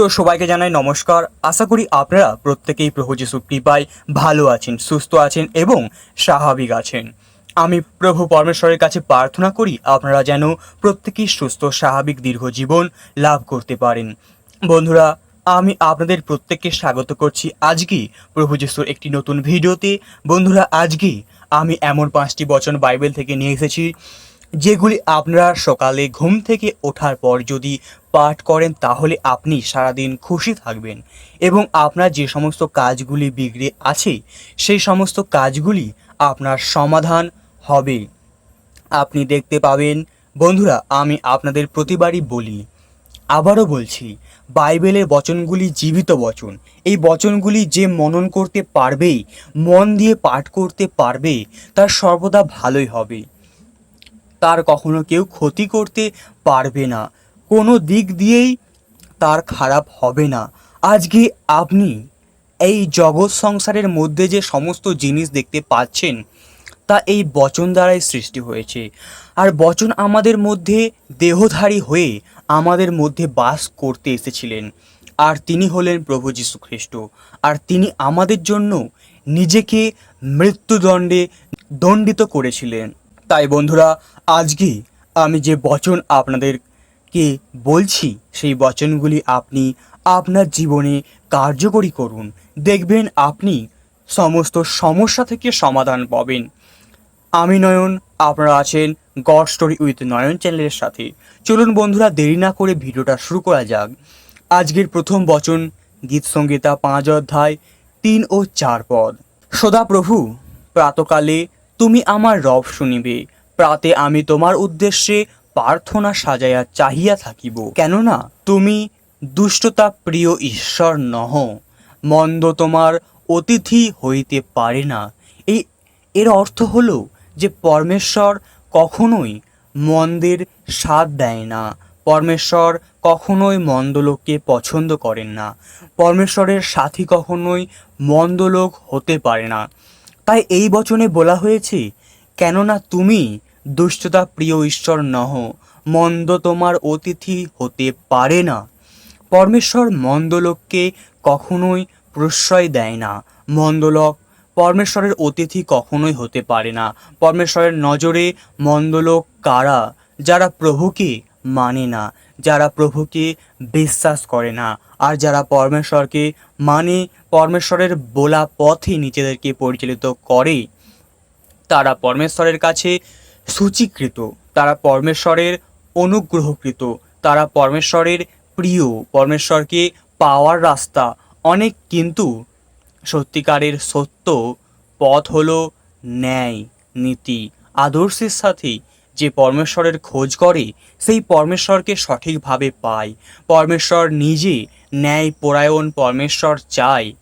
তো সবাইকে জানাই নমস্কার। আশা করি আপনারা প্রত্যেকেই প্রভু যিশু কৃপায় ভালো আছেন, সুস্থ আছেন এবং স্বাভাবিক আছেন। আমি প্রভু পরমেশ্বরের কাছে প্রার্থনা করি আপনারা যেন প্রত্যেকেই সুস্থ, স্বাভাবিক, দীর্ঘ জীবন লাভ করতে পারেন। বন্ধুরা, আমি আপনাদের প্রত্যেককে স্বাগত করছি আজকে প্রভু যিশুর একটি নতুন ভিডিওতে। বন্ধুরা, আজকে আমি এমন পাঁচটি বচন বাইবেল থেকে নিয়ে এসেছি। যেগুলি আপনারা সকালে ঘুম থেকে ওঠার পর যদি পাঠ করেন, তাহলে আপনি সারাদিন খুশি থাকবেন এবং আপনার যে সমস্ত কাজগুলি বিগড়ে আছে, সেই সমস্ত কাজগুলি আপনার সমাধান হবে। আপনি দেখতে পাবেন, বন্ধুরা, আমি আপনাদের প্রতিবারই বলি, আবারও বলছি, বাইবেলের বচনগুলি জীবিত বচন। এই বচনগুলি যে মনন করতে পারবে মন দিয়ে পাঠ করতে পারবে, তার সর্বদা ভালোই হবে। তার কখনো কেউ ক্ষতি করতে পারবে না। কোনো দিক দিয়েই তার খারাপ হবে না। আজকে আপনি এই জগৎ সংসারের মধ্যে যে সমস্ত জিনিস দেখতে পাচ্ছেন, তা এই বচন দ্বারাই সৃষ্টি হয়েছে। আর বচন আমাদের মধ্যে দেহধারী হয়ে আমাদের মধ্যে বাস করতে এসেছিলেন। আর তিনি হলেন প্রভু যীশু খ্রিস্ট আর তিনি আমাদের জন্য নিজেকে মৃত্যুদণ্ডে দণ্ডিত করেছিলেন। তাই বন্ধুরা, আজকে আমি যে বচন আপনাদেরকে বলছি, সেই বচনগুলি আপনি আপনার জীবনে কার্যকরী করুন। দেখবেন আপনি সমস্ত সমস্যা থেকে সমাধান পাবেন। আমি নয়ন, আপনারা আছেন গড স্টোরি উইথ নয়ন চ্যানেলের সাথে। চলুন বন্ধুরা, দেরি না করে ভিডিওটা শুরু করা যাক। আজকের প্রথম বচন, গীত সংগীতা পাঁচ অধ্যায়, তিন ও চার পদ। সদা প্রভু প্রাতকালে তুমি আমার রব শুনিবে। প্রাতে আমি তোমার উদ্দেশ্যে প্রার্থনা সাজাইয়া চাহিয়া থাকিব। কেননা তুমি দুষ্টতা প্রিয় ঈশ্বর নহ, মন্দ তোমার অতিথি হইতে পারে না। এই, এর অর্থ হলো যে পরমেশ্বর কখনোই মন্দের স্বাদ দেয় না। পরমেশ্বর কখনোই মন্দ লোককে পছন্দ করেন না। পরমেশ্বরের সাথী কখনোই মন্দ লোক হতে পারে না। তাই এই বচনে বলা হয়েছে, কেননা তুমি দুষ্টতা প্রিয় ঈশ্বর নহ, মন্দ তোমার অতিথি হতে পারে না। পরমেশ্বর মন্দ লোককে কখনোই প্রশ্রয় দেয় না। মন্দ লোক পরমেশ্বরের অতিথি কখনোই হতে পারে না। পরমেশ্বরের নজরে মন্দ লোক কারা? যারা প্রভুকে মানে না। যারা প্রভুকে বিশ্বাস করে না, আর যারা পরমেশ্বরকে মানে পরমেশ্বরের বলা পথে নিজেদেরকে পরিচালিত করে, তারা পরমেশ্বরের কাছে সূচীকৃত, তারা পরমেশ্বরের অনুগ্রহকৃত, তারা পরমেশ্বরের প্রিয়, পরমেশ্বরকে পাওয়ার রাস্তা। অনেক কিন্তু সত্যিকারের সত্য পথ হলো ন্যায়, নীতি, আদর্শের সাথে যে পরমেশ্বরের খোঁজ করে, সেই পরমেশ্বরকে সঠিকভাবে পায়। পরমেশ্বর নিজে ন্যায় পরায়ণ পরমেশ্বর চায়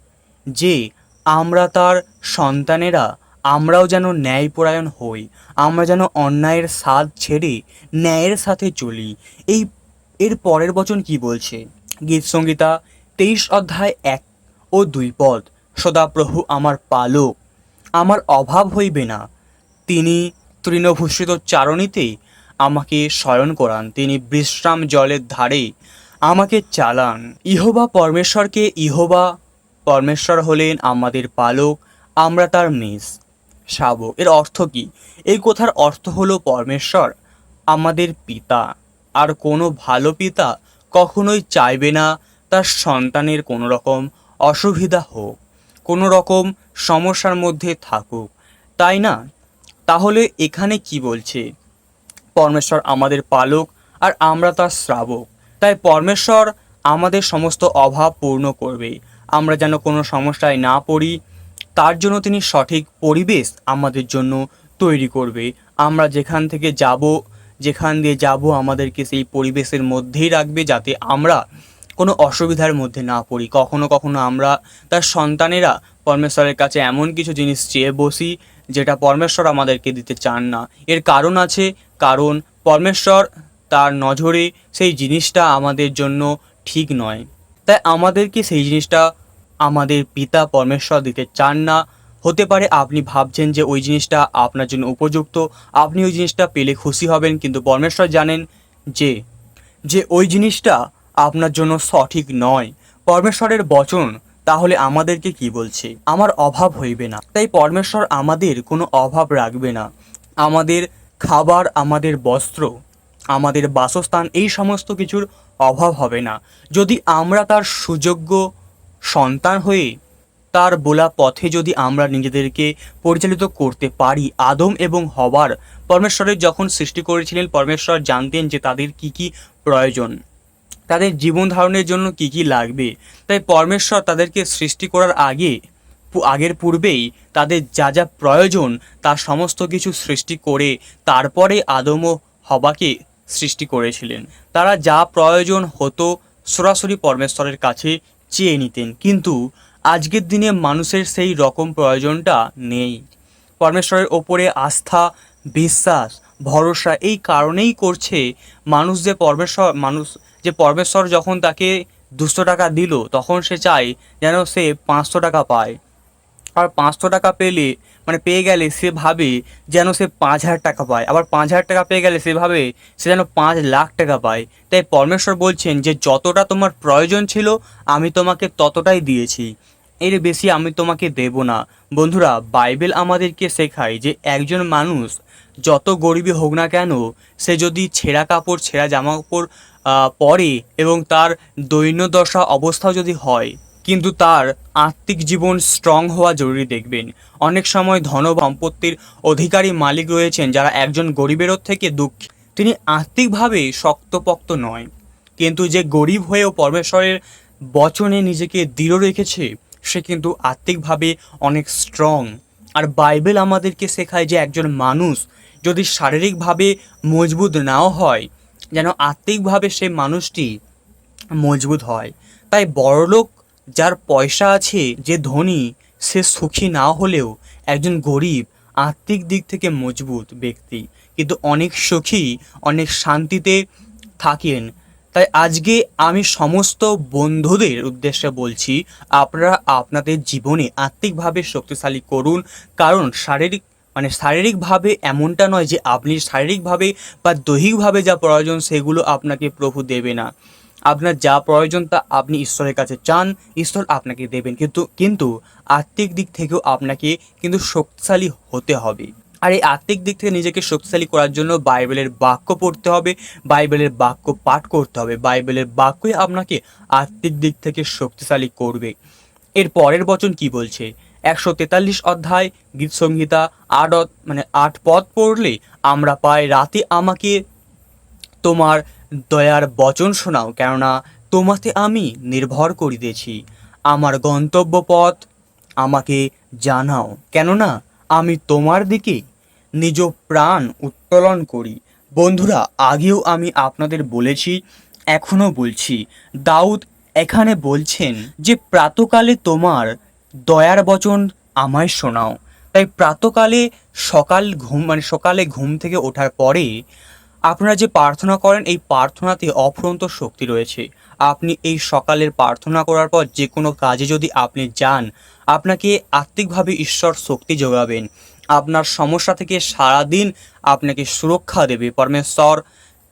যে, আমরা তার সন্তানেরা, আমরাও যেন ন্যায়পরায়ণ হই, আমরা যেন অন্যায়ের স্বাদ ছেড়ে ন্যায়ের সাথে চলি। এই, এর পরের বচন কি বলছে? গীত সংগীতা তেইশ অধ্যায় এক ও দুই পদ। সদাপ্রভু আমার পালক, আমার অভাব হইবে না। তিনি তৃণভূষিত চারণীতে আমাকে শয়ন করান। তিনি বিশ্রাম জলের ধারে আমাকে চালান। ইহোবা পরমেশ্বরকে ইহোবা পরমেশ্বর হলেন আমাদের পালক, আমরা তার মেষ। শাবক এর অর্থ কি? এই কথার অর্থ হলো পরমেশ্বর আমাদের পিতা। আর কোনো ভালো পিতা কখনোই চাইবে না তার সন্তানের কোনো রকম অসুবিধা হোক, কোনো রকম সমস্যার মধ্যে থাকুক। তাই না? তাহলে এখানে কি বলছে? পরমেশ্বর আমাদের পালক আর আমরা তার শ্রাবক। তাই পরমেশ্বর আমাদের সমস্ত অভাব পূর্ণ করবে। আমরা যেন কোনো সমস্যায় না পড়ি, তার জন্য তিনি সঠিক পরিবেশ আমাদের জন্য তৈরি করবে। আমরা যেখান থেকে যাব, যেখান দিয়ে যাব আমাদেরকে সেই পরিবেশের মধ্যেই রাখবে যাতে আমরা কোনো অসুবিধার মধ্যে না পড়ি। কখনো কখনো আমরা তার সন্তানেরা পরমেশ্বরের কাছে এমন কিছু জিনিস চেয়ে বসি যেটা পরমেশ্বর আমাদেরকে দিতে চান না। এর কারণ আছে, কারণ পরমেশ্বর তার নজরে সেই জিনিসটা আমাদের জন্য ঠিক নয়। তাই আমাদেরকে সেই জিনিসটা আমাদের পিতা পরমেশ্বর দিতে চান না। হতে পারে আপনি ভাবছেন যে ওই জিনিসটা আপনার জন্য উপযুক্ত, আপনি ওই জিনিসটা পেলে খুশি হবেন, কিন্তু পরমেশ্বর জানেন যে যে ওই জিনিসটা আপনার জন্য সঠিক নয়। পরমেশ্বরের বচন তাহলে আমাদেরকে কি বলছে? আমার অভাব হইবে না। তাই পরমেশ্বর আমাদের কোনো অভাব রাখবে না। আমাদের খাবার, আমাদের বস্ত্র, আমাদের বাসস্থান, এই সমস্ত কিছুর অভাব হবে না। যদি আমরা তার সুযোগ্য সন্তান হয়ে তার বলা পথে যদি আমরা নিজেদেরকে পরিচালিত করতে পারি, আদম এবং হবার পরমেশ্বরের যখন সৃষ্টি করেছিলেন, পরমেশ্বর জানতেন যে তাদের কি কি প্রয়োজন। তাদের জীবন ধারণের জন্য কি কি লাগবে? তাই পরমেশ্বর তাদেরকে সৃষ্টি করার আগে আগের পূর্বেই তাদের যা যা প্রয়োজন তা সমস্ত কিছু সৃষ্টি করে তারপরে আদম ও হবাকে সৃষ্টি করেছিলেন। তারা যা প্রয়োজন হতো সরাসরি পরমেশ্বরের কাছে চেয়ে নিতেন। কিন্তু আজকের দিনে মানুষের সেই রকম প্রয়োজনটা নেই। পরমেশ্বরের ওপরে আস্থা, বিশ্বাস ভরসা এই কারণেই করছে মানুষ যে পরমেশ্বর, মানুষ যে পরমেশ্বর যখন তাকে দুশো টাকা দিল, তখন সে চায় যেন সে পাঁচশো টাকা পায়। আর পাঁচশো টাকা পেলে মানে পেয়ে গেলে সে ভাবে যেন সে পাঁচ হাজার টাকা পায়। আবার পাঁচ হাজার টাকা পেয়ে গেলে সে ভাবে সে যেন পাঁচ লাখ টাকা পায়। তাই পরমেশ্বর বলছেন যে, যতটা তোমার প্রয়োজন ছিল, আমি তোমাকে ততটাই দিয়েছি। এর বেশি আমি তোমাকে দেব না। বন্ধুরা, বাইবেল আমাদেরকে শেখায় যে একজন মানুষ যত গরিবই হোক না কেন, সে যদি ছেঁড়া কাপড়, ছেঁড়া জামা কাপড় পরে এবং তার দৈন্যদশা অবস্থাও যদি হয়, কিন্তু তার আত্মিক জীবন স্ট্রং হওয়া জরুরি দেখবেন। অনেক সময় ধন সম্পত্তির অধিকারী মালিক রয়েছেন যারা একজন গরিবেরও থেকে দুঃখ। তিনি আত্মিকভাবে শক্তপোক্ত নয়, কিন্তু যে গরিব হয়েও পরমেশ্বরের বচনে নিজেকে দৃঢ় রেখেছে, সে কিন্তু আত্মিকভাবে অনেক স্ট্রং আর বাইবেল আমাদেরকে শেখায় যে একজন মানুষ যদি শারীরিকভাবে মজবুত নাও হয়, যেন আত্মিকভাবে সে মানুষটি মজবুত হয়। তাই বড়লোক যার পয়সা আছে, যে ধনী, সে সুখী না হলেও একজন গরিব, আত্মিক দিক থেকে মজবুত ব্যক্তি। কিন্তু অনেক সুখী, অনেক শান্তিতে থাকেন। তাই আজকে আমি সমস্ত বন্ধুদের উদ্দেশ্যে বলছি, আপনারা আপনাদের জীবনে আত্মিকভাবে শক্তিশালী করুন। কারণ শারীরিক মানে শারীরিকভাবে এমনটা নয় যে আপনি শারীরিকভাবে বা দৈহিকভাবে যা প্রয়োজন সেগুলো আপনাকে প্রভু দেবে না। আপনার যা প্রয়োজন তা আপনি ঈশ্বরের কাছে চান, ঈশ্বর আপনাকে দেবেন। কিন্তু কিন্তু আত্মিক দিক থেকেও আপনাকে কিন্তু শক্তিশালী হতে হবে। আর এই আত্মিক দিক থেকে নিজেকে শক্তিশালী করার জন্য বাইবেলের বাক্য পড়তে হবে, বাইবেলের বাক্য পাঠ করতে হবে, বাইবেলের বাক্যই আপনাকে আত্মিক দিক থেকে শক্তিশালী করবে। এর পরের বচন কি বলছে? একশো তেতাল্লিশ অধ্যায়, গীত সংহিতা, আট মানে আট পদ পড়লে আমরা পাই, রাতে আমাকে তোমার দয়ার বচন শোনাও, কেননা তোমাতে আমি নির্ভর করিতেছি। আমার গন্তব্য পথ আমাকে জানাও, কেননা আমি তোমার দিকে নিজ প্রাণ উত্তোলন করি। বন্ধুরা, আগেও আমি আপনাদের বলেছি, এখনও বলছি। দাউদ এখানে বলছেন যে, প্রাতকালে তোমার দয়ার বচন আমায় শোনাও। তাই প্রাতকালে সকাল ঘুম মানে সকালে ঘুম থেকে ওঠার পরে আপনারা যে প্রার্থনা করেন, এই প্রার্থনাতে অফুরন্ত শক্তি রয়েছে। আপনি এই সকালের প্রার্থনা করার পর যে কোনো কাজে যদি আপনি যান, আপনাকে আত্মিকভাবে ঈশ্বর শক্তি যোগাবেন। আপনার সমস্যা থেকে সারাদিন আপনাকে সুরক্ষা দেবে। পরমেশ্বর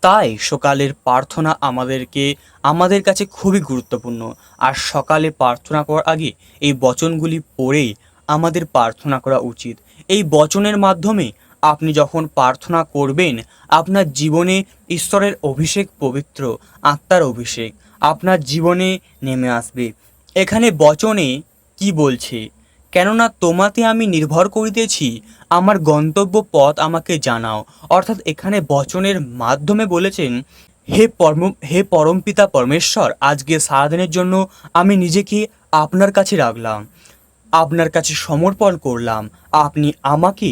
তাই সকালের প্রার্থনা আমাদেরকে, আমাদের কাছে খুবই গুরুত্বপূর্ণ। আর সকালে প্রার্থনা করার আগে এই বচনগুলি পড়েই আমাদের প্রার্থনা করা উচিত। এই বচনের মাধ্যমে আপনি যখন প্রার্থনা করবেন, আপনার জীবনে ঈশ্বরের অভিষেক পবিত্র, আত্মার অভিষেক, আপনার জীবনে নেমে আসবে। এখানে বচনে কি বলছে? কেননা তোমাতে আমি নির্ভর করিতেছি, আমার গন্তব্য পথ আমাকে জানাও। অর্থাৎ এখানে বচনের মাধ্যমে বলেছেন, হে পরম, হে পরমপিতা পরমেশ্বর, আজকে সারাদিনের জন্য আমি নিজেকে আপনার কাছে রাখলাম, আপনার কাছে সমর্পণ করলাম। আপনি আমাকে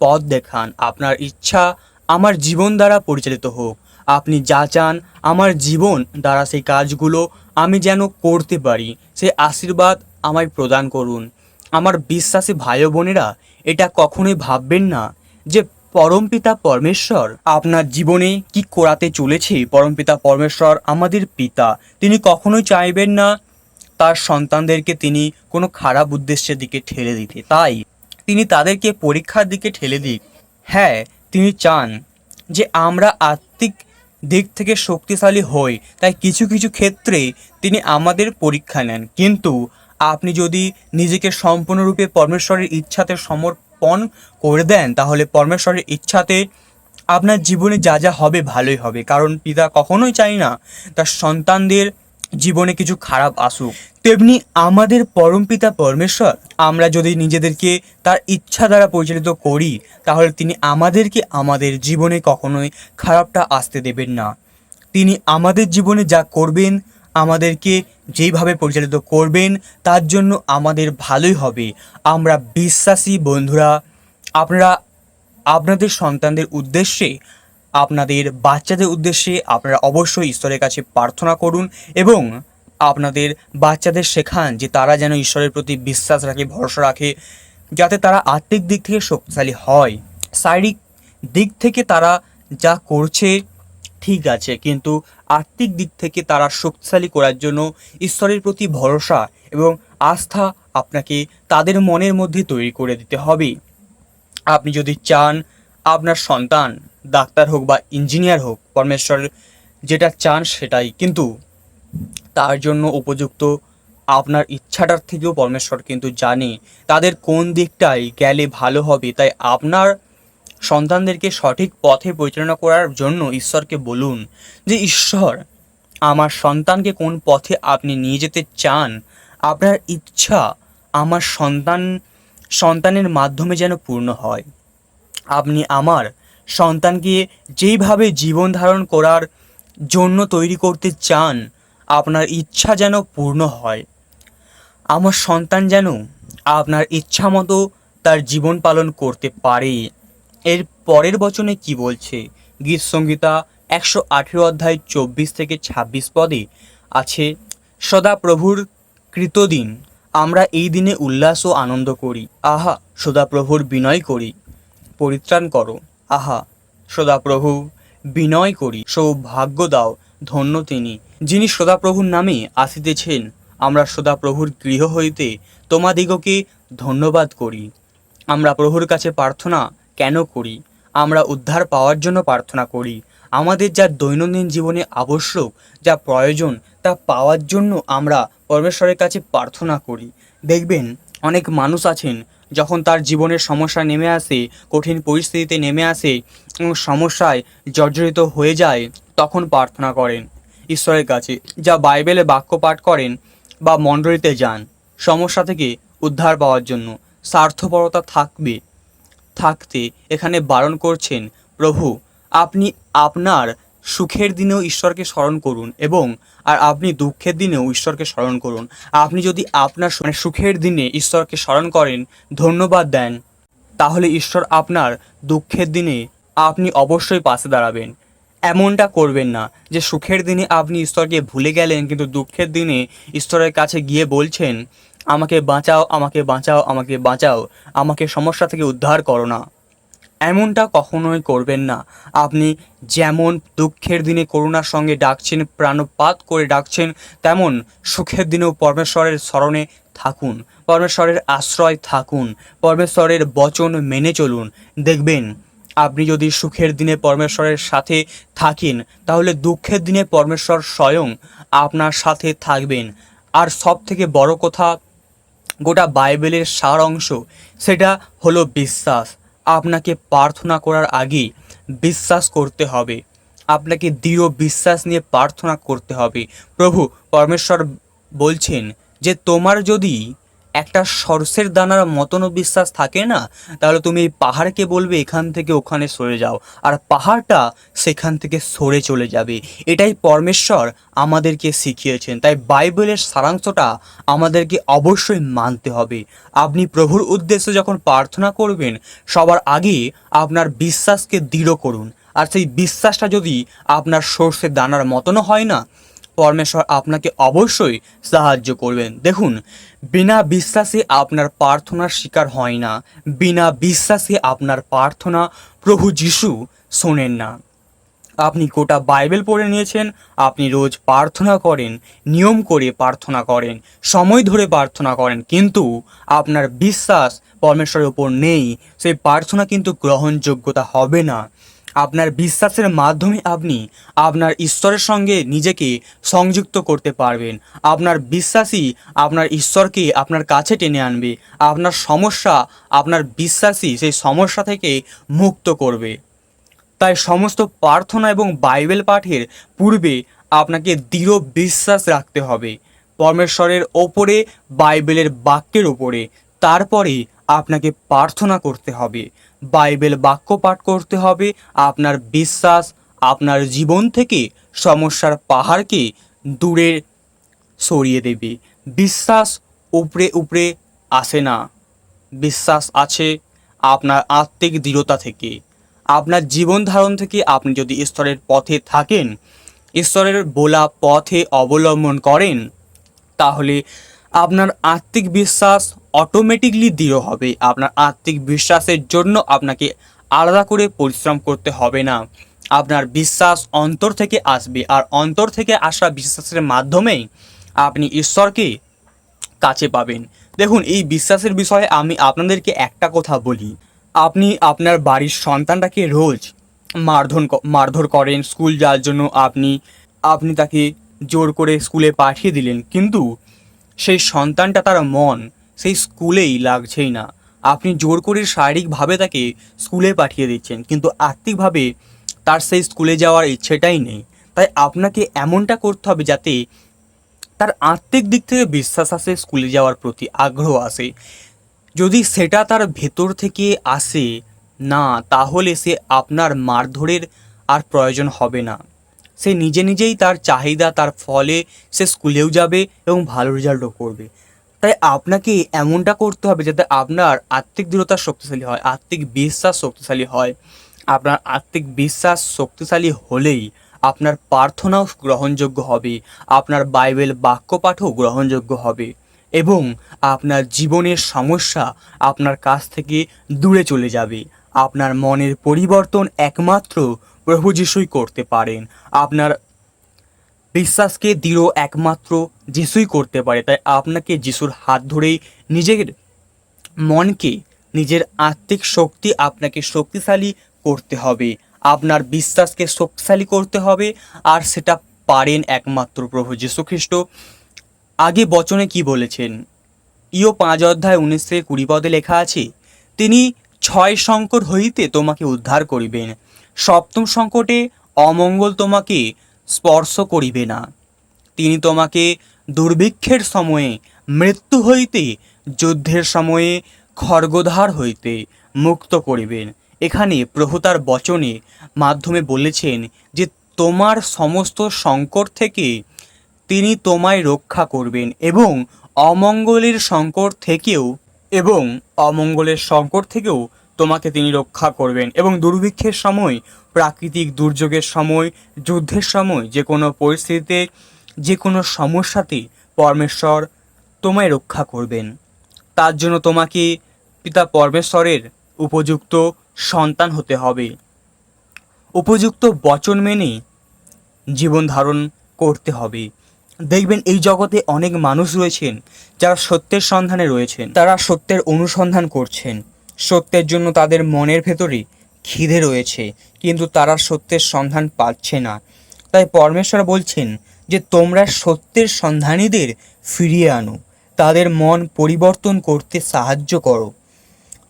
পথ দেখান, আপনার ইচ্ছা আমার জীবন দ্বারা পরিচালিত হোক। আপনি যা চান আমার জীবন দ্বারা সেই কাজগুলো আমি যেন করতে পারি। সে আশীর্বাদ আমায় প্রদান করুন। আমার বিশ্বাসী ভাই বোনেরা এটা কখনোই ভাববেন না যে পরমপিতা পরমেশ্বর আপনার জীবনে কি করাতে চলেছে পরমপিতা পরমেশ্বর আমাদের পিতা। তিনি কখনোই চাইবেন না তার সন্তানদেরকে তিনি কোনো খারাপ উদ্দেশ্যের দিকে ঠেলে দিতে। তাই তিনি তাদেরকে পরীক্ষার দিকে ঠেলে দিক। হ্যাঁ তিনি চান যে আমরা আত্মিক দিক থেকে শক্তিশালী হই। তাই কিছু কিছু ক্ষেত্রে তিনি আমাদের পরীক্ষা নেন। কিন্তু আপনি যদি নিজেকে সম্পূর্ণরূপে পরমেশ্বরের ইচ্ছাতে সমর্পণ করে দেন, তাহলে পরমেশ্বরের ইচ্ছাতে আপনার জীবনে যা যা হবে ভালোই হবে। কারণ পিতা কখনোই চায় না তার সন্তানদের জীবনে কিছু খারাপ আসুক। তেমনি আমাদের পরম পিতা পরমেশ্বর, আমরা যদি নিজেদেরকে তার ইচ্ছা দ্বারা পরিচালিত করি, তাহলে তিনি আমাদেরকে আমাদের জীবনে কখনোই খারাপটা আসতে দেবেন না। তিনি আমাদের জীবনে যা করবেন আমাদেরকে যেইভাবে পরিচালিত করবেন, তার জন্য আমাদের ভালোই হবে। আমরা বিশ্বাসী বন্ধুরা, আপনারা আপনাদের সন্তানদের উদ্দেশ্যে, আপনাদের বাচ্চাদের উদ্দেশ্যে আপনারা অবশ্যই ঈশ্বরের কাছে প্রার্থনা করুন এবং আপনাদের বাচ্চাদের শেখান যে তারা যেন ঈশ্বরের প্রতি বিশ্বাস রাখে, ভরসা রাখে, যাতে তারা আর্থিক দিক থেকে শক্তিশালী হয়। শারীরিক দিক থেকে তারা যা করছে, ঠিক আছে, কিন্তু আত্মিক দিক থেকে তারা শক্তিশালী করার জন্য ঈশ্বরের প্রতি ভরসা এবং আস্থা আপনাকে তাদের মনের মধ্যে তৈরি করে দিতে হবে। আপনি যদি চান আপনার সন্তান, ডাক্তার হোক বা ইঞ্জিনিয়ার হোক, পরমেশ্বর যেটা চান সেটাই। কিন্তু তার জন্য উপযুক্ত আপনার ইচ্ছাটার থেকেও পরমেশ্বর কিন্তু জানে। তাদের কোন দিকটাই গেলে ভালো হবে, তাই আপনার সন্তানদেরকে সঠিক পথে পরিচালনা করার জন্য ঈশ্বরকে বলুন যে, ঈশ্বর, আমার সন্তানকে কোন পথে আপনি নিয়ে যেতে চান? আপনার ইচ্ছা আমার সন্তান, সন্তানের মাধ্যমে যেন পূর্ণ হয়। আপনি আমার সন্তানকে যেইভাবে জীবন ধারণ করার জন্য তৈরি করতে চান, আপনার ইচ্ছা যেন পূর্ণ হয়। আমার সন্তান যেন আপনার ইচ্ছা মতো তার জীবন পালন করতে পারে। এর পরের বচনে কি বলছে? গীত সংগীতা একশো আঠেরো অধ্যায় চব্বিশ থেকে ছাব্বিশ পদে আছে সদা প্রভুর কৃতদিন, আমরা এই দিনে উল্লাস ও আনন্দ করি। আহা সদা প্রভুর বিনয় করি। পরিত্রাণ করো। আহা, সদাপ্রভু, বিনয় করি। সৌভাগ্য দাও ধন্য তিনি, যিনি সদাপ্রভুর নামে আসিতেছেন। আমরা সদাপ্রভুর গৃহ হইতে তোমাদিগকে ধন্যবাদ করি। আমরা প্রভুর কাছে প্রার্থনা কেন করি? আমরা উদ্ধার পাওয়ার জন্য প্রার্থনা করি। আমাদের যা দৈনন্দিন জীবনে আবশ্যক, যা প্রয়োজন, তা পাওয়ার জন্য আমরা পরমেশ্বরের কাছে প্রার্থনা করি। দেখবেন, অনেক মানুষ আছেন, যখন তার জীবনের সমস্যা নেমে আসে, কঠিন পরিস্থিতিতে নেমে আসে এবং সমস্যায় জর্জরিত হয়ে যায়, তখন প্রার্থনা করেন। ঈশ্বরের কাছে, যা বাইবেলে বাক্য পাঠ করেন বা মণ্ডলীতে যান, সমস্যা থেকে উদ্ধার পাওয়ার জন্য। স্বার্থপরতা থাকবে। থাকতে এখানে বারণ করছেন, প্রভু, আপনি আপনার সুখের দিনেও ঈশ্বরকে স্মরণ করুন এবং, আর আপনি দুঃখের দিনেও ঈশ্বরকে স্মরণ করুন। আপনি যদি আপনার মানে সুখের দিনে ঈশ্বরকে স্মরণ করেন, ধন্যবাদ দেন। তাহলে ঈশ্বর আপনার দুঃখের দিনে আপনি অবশ্যই পাশে দাঁড়াবেন। এমনটা করবেন না যে সুখের দিনে আপনি ঈশ্বরকে ভুলে গেলেন, কিন্তু দুঃখের দিনে ঈশ্বরের কাছে গিয়ে বলছেন আমাকে বাঁচাও আমাকে বাঁচাও আমাকে বাঁচাও। আমাকে সমস্যা থেকে উদ্ধার করো না। এমনটা কখনোই করবেন না। আপনি যেমন দুঃখের দিনে করুণার সঙ্গে ডাকছেন, প্রাণপাত করে ডাকছেন, তেমন সুখের দিনেও পরমেশ্বরের স্মরণে থাকুন। পরমেশ্বরের আশ্রয় থাকুন। পরমেশ্বরের বচন মেনে চলুন। দেখবেন, আপনি যদি সুখের দিনে পরমেশ্বরের সাথে থাকেন, তাহলে দুঃখের দিনে পরমেশ্বর স্বয়ং আপনার সাথে থাকবেন। আর সব থেকে বড় কথা গোটা বাইবেলের সার অংশ। সেটা হলো বিশ্বাস। আপনাকে প্রার্থনা করার আগে বিশ্বাস করতে হবে। আপনাকে দৃঢ় বিশ্বাস নিয়ে প্রার্থনা করতে হবে। প্রভু, পরমেশ্বর বলছেন যে, তোমার যদি একটা সরষের দানার মতনও বিশ্বাস থাকে না? তাহলে তুমি এই পাহাড়কে বলবে, এখান থেকে ওখানে সরে যাও। আর পাহাড়টা সেখান থেকে সরে চলে যাবে। এটাই পরমেশ্বর আমাদেরকে শিখিয়েছেন। তাই বাইবেলের সারাংশটা আমাদেরকে অবশ্যই মানতে হবে। আপনি প্রভুর উদ্দেশ্যে যখন প্রার্থনা করবেন, সবার আগে আপনার বিশ্বাসকে দৃঢ় করুন। আর সেই বিশ্বাসটা যদি আপনার সর্ষের দানার মতনও হয় না পরমেশ্বর আপনাকে অবশ্যই সাহায্য করবেন। দেখুন, বিনা বিশ্বাসে আপনার প্রার্থনার শিকার হয় না। বিনা বিশ্বাসে আপনার প্রার্থনা প্রভু যিশু শোনেন না। আপনি গোটা বাইবেল পড়ে নিয়েছেন, আপনি রোজ প্রার্থনা করেন, নিয়ম করে প্রার্থনা করেন, সময় ধরে প্রার্থনা করেন, কিন্তু আপনার বিশ্বাস পরমেশ্বরের উপর নেই। সেই প্রার্থনা কিন্তু গ্রহণযোগ্যতা হবে না। আপনার বিশ্বাসের মাধ্যমে আপনি আপনার ঈশ্বরের সঙ্গে নিজেকে সংযুক্ত করতে পারবেন। আপনার বিশ্বাসই আপনার ঈশ্বরকে আপনার কাছে টেনে আনবে। আপনার সমস্যা, আপনার বিশ্বাসই সেই সমস্যা থেকে মুক্ত করবে। তাই সমস্ত প্রার্থনা এবং বাইবেল পাঠের পূর্বে আপনাকে দৃঢ় বিশ্বাস রাখতে হবে। পরমেশ্বরের ওপরে, বাইবেলের বাক্যের ওপরে তারপরে আপনাকে প্রার্থনা করতে হবে। বাইবেল বাক্য পাঠ করতে হবে। আপনার বিশ্বাস, আপনার জীবন থেকে সমস্যার পাহাড়কে দূরে সরিয়ে দেবে। বিশ্বাস উপরে উপরে আসে না। বিশ্বাস আছে আপনার আত্মিক দৃঢ়তা থেকে। আপনার জীবন ধারণ থেকে আপনি যদি ঈশ্বরের পথে থাকেন, ঈশ্বরের বোলা পথে অবলম্বন করেন, তাহলে আপনার আত্মিক বিশ্বাস অটোমেটিকলি দৃঢ় হবে। আপনার আত্মিক বিশ্বাসের জন্য আপনাকে আলাদা করে পরিশ্রম করতে হবে না। আপনার বিশ্বাস অন্তর থেকে আসবে আর অন্তর থেকে আসা বিশ্বাসের মাধ্যমেই আপনি ঈশ্বরকে কাছে পাবেন। দেখুন, এই বিশ্বাসের বিষয়ে আমি আপনাদেরকে একটা কথা বলি। আপনি আপনার বাড়ির সন্তানটাকে রোজ মারধর মারধর করেন, স্কুল যাওয়ার জন্য আপনি আপনি তাকে জোর করে স্কুলে পাঠিয়ে দিলেন। কিন্তু সেই সন্তানটা তার মন, সেই স্কুলেই লাগছেই না। আপনি জোর করে শারীরিকভাবে তাকে স্কুলে পাঠিয়ে দিচ্ছেন, কিন্তু আর্থিকভাবে তার সেই স্কুলে যাওয়ার ইচ্ছেটাই নেই। তাই আপনাকে এমনটা করতে হবে যাতে তার আত্মিক দিক থেকে বিশ্বাস আসে, স্কুলে যাওয়ার প্রতি আগ্রহ আসে। যদি সেটা তার ভেতর থেকে আসে না, তাহলে সে আপনার মারধরের আর প্রয়োজন হবে না। সে নিজে নিজেই তার চাহিদা, তার ফলে সে স্কুলেও যাবে এবং ভালো রেজাল্টও করবে। তাই আপনাকে এমনটা করতে হবে যাতে আপনার আর্থিক দৃঢ়তা শক্তিশালী হয় আর্থিক বিশ্বাস শক্তিশালী হয়। আপনার আত্মিক বিশ্বাস শক্তিশালী হলেই আপনার প্রার্থনাও গ্রহণযোগ্য হবে, আপনার বাইবেল বাক্য পাঠও গ্রহণযোগ্য হবে এবং আপনার জীবনের সমস্যা আপনার কাছ থেকে দূরে চলে যাবে। আপনার মনের পরিবর্তন একমাত্র প্রভু যিশুই করতে পারেন। আপনার বিশ্বাসকে দৃঢ় একমাত্র যিশুই করতে পারে। তাই আপনাকে যিশুর হাত ধরেই নিজের মনকে, নিজের আত্মিক শক্তি আপনাকে শক্তিশালী করতে হবে। আপনার বিশ্বাসকে শক্তিশালী করতে হবে, আর সেটা পারেন একমাত্র প্রভু যীশু খ্রিস্ট আগে বচনে কি বলেছেন? ইও পাঁচ অধ্যায় উনিশ থেকে কুড়ি পদে লেখা আছে, তিনি ছয় সংকট হইতে তোমাকে উদ্ধার করিবেন। সপ্তম সংকটে অমঙ্গল তোমাকে স্পর্শ করিবে না। তিনি তোমাকে দুর্ভিক্ষের সময়ে, মৃত্যু হইতে, যুদ্ধের সময়ে খড়গধার হইতে মুক্ত করিবেন। এখানে প্রভু তার বচনে মাধ্যমে বলেছেন যে, তোমার সমস্ত সংকট থেকে তিনি তোমায় রক্ষা করবেন এবং অমঙ্গলের সংকট থেকেও এবং অমঙ্গলের সংকট থেকেও তোমাকে তিনি রক্ষা করবেন। এবং দুর্ভিক্ষের সময়, প্রাকৃতিক দুর্যোগের সময়, যুদ্ধের সময়, যে কোনো পরিস্থিতিতে, যে কোনো সমস্যাতে পরমেশ্বর তোমায় রক্ষা করবেন। তার জন্য তোমাকে পিতা পরমেশ্বরের উপযুক্ত সন্তান হতে হবে। উপযুক্ত বচন মেনে জীবন ধারণ করতে হবে। দেখবেন, এই জগতে অনেক মানুষ রয়েছেন যারা সত্যের সন্ধানে রয়েছেন, তারা সত্যের অনুসন্ধান করছেন। সত্যের জন্য তাদের মনের ভেতরে খিদে রয়েছে, কিন্তু তারা সত্যের সন্ধান পাচ্ছে না। তাই পরমেশ্বর বলছেন যে, তোমরা সত্যের সন্ধানীদের ফিরিয়ে আনো। তাদের মন পরিবর্তন করতে সাহায্য করো।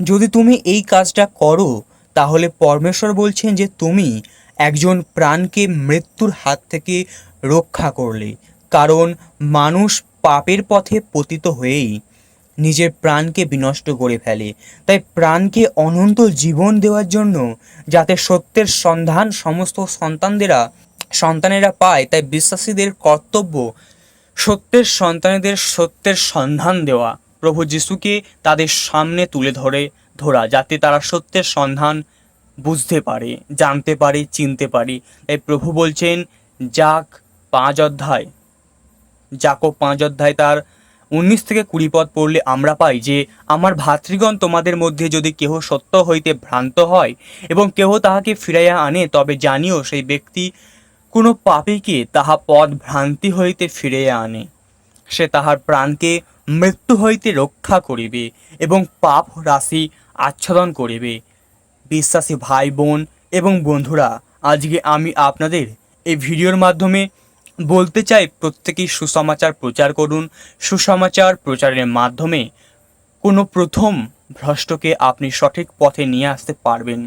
যদি তুমি এই কাজটা করো, তাহলে পরমেশ্বর বলছেন যে, তুমি একজন প্রাণকে মৃত্যুর হাত থেকে রক্ষা করলে। কারণ মানুষ পাপের পথে পতিত হয়েই নিজের প্রাণকে বিনষ্ট করে ফেলে। তাই প্রাণকে অনন্ত জীবন দেওয়ার জন্য যাতে সত্যের সন্ধান সমস্ত সন্তানদেরা, সন্তানেরা পায়, তাই বিশ্বাসীদের কর্তব্য সত্যের সন্তানেদের সত্যের সন্ধান দেওয়া। প্রভু যিশুকে তাদের সামনে তুলে ধরে, ধরা, যাতে তারা সত্যের সন্ধান বুঝতে পারে, জানতে পারে, চিনতে পারে। তাই প্রভু বলছেন, যাক পাঁচ অধ্যায় জাকব পাঁচ অধ্যায় তার উনিশ থেকে কুড়ি পদ পড়লে আমরা পাই যে, আমার ভাতৃগণ তোমাদের মধ্যে যদি কেহ সত্য হইতে ভ্রান্ত হয় এবং কেহ তাহাকে ফিরাইয়া আনে, তবে জানিও সেই ব্যক্তি কোনো পাপীকে তাহা পদ ভ্রান্তি হইতে ফিরাইয়া আনে। সে তাহার প্রাণকে মৃত্যু হইতে রক্ষা করিবে এবং পাপ রাশি আচ্ছাদন করিবে। বিশ্বাসী ভাই বোন এবং বন্ধুরা, আজকে আমি আপনাদের এই ভিডিওর মাধ্যমে বলতে চাই, প্রত্যেকেই সুসমাচার প্রচার করুন। সুসমাচার প্রচারের মাধ্যমে কোনো প্রথম ভ্রষ্টকে আপনি সঠিক পথে নিয়ে আসতে পারবেন।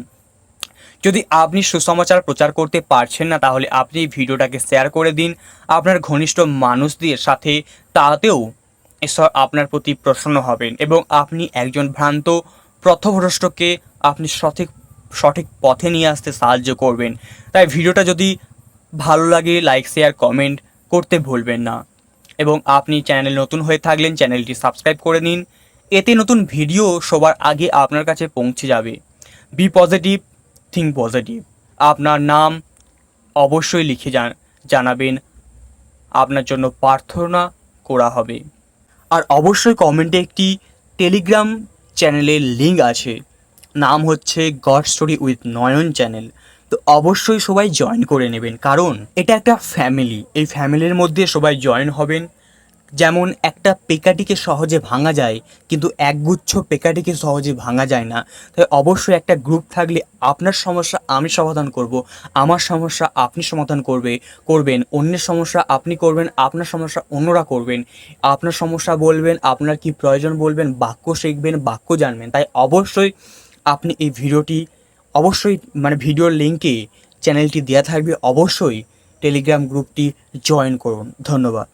যদি আপনি সুসমাচার প্রচার করতে পারছেন না, তাহলে আপনি ভিডিওটাকে শেয়ার করে দিন। আপনার ঘনিষ্ঠ মানুষদের সাথে তাতেও ঈশ্বর আপনার প্রতি প্রসন্ন হবেন এবং আপনি একজন ভ্রান্ত পথভ্রষ্টকে আপনি সঠিক সঠিক পথে নিয়ে আসতে সাহায্য করবেন। তাই ভিডিওটা যদি ভালো লাগে লাইক শেয়ার কমেন্ট করতে ভুলবেন না। এবং আপনি চ্যানেল নতুন হয়ে থাকলেন চ্যানেলটি সাবস্ক্রাইব করে নিন। এতে নতুন ভিডিও সবার আগে আপনার কাছে পৌঁছে যাবে। বি পজিটিভ থিঙ্ক পজিটিভ আপনার নাম অবশ্যই লিখে জান, জানাবেন। আপনার জন্য প্রার্থনা করা হবে। আর অবশ্যই কমেন্টে একটি টেলিগ্রাম চ্যানেলের লিঙ্ক আছে। নাম হচ্ছে God story with Nayan channel তো অবশ্যই সবাই জয়েন করে নেবেন। কারণ এটা একটা ফ্যামিলি এই ফ্যামিলির মধ্যে সবাই জয়েন হবেন। যেমন একটা পেকাটিকে সহজে ভাঙা যায়, কিন্তু একগুচ্ছ পেকাটিকে সহজে ভাঙা যায় না। তাই অবশ্যই একটা গ্রুপ থাকলে আপনার সমস্যা আমি সমাধান করব, আমার সমস্যা আপনি সমাধান করবে, করবেন, অন্যের সমস্যা আপনি করবেন, আপনার সমস্যা অন্যরা করবেন। আপনার সমস্যা বলবেন, আপনার কি প্রয়োজন বলবেন, বাক্য শিখবেন, বাক্য জানবেন। তাই অবশ্যই আপনি এই ভিডিওটি অবশ্যই মানে ভিডিওর লিঙ্কে চ্যানেলটি দেওয়া থাকবে অবশ্যই টেলিগ্রাম গ্রুপটি জয়েন করুন। ধন্যবাদ।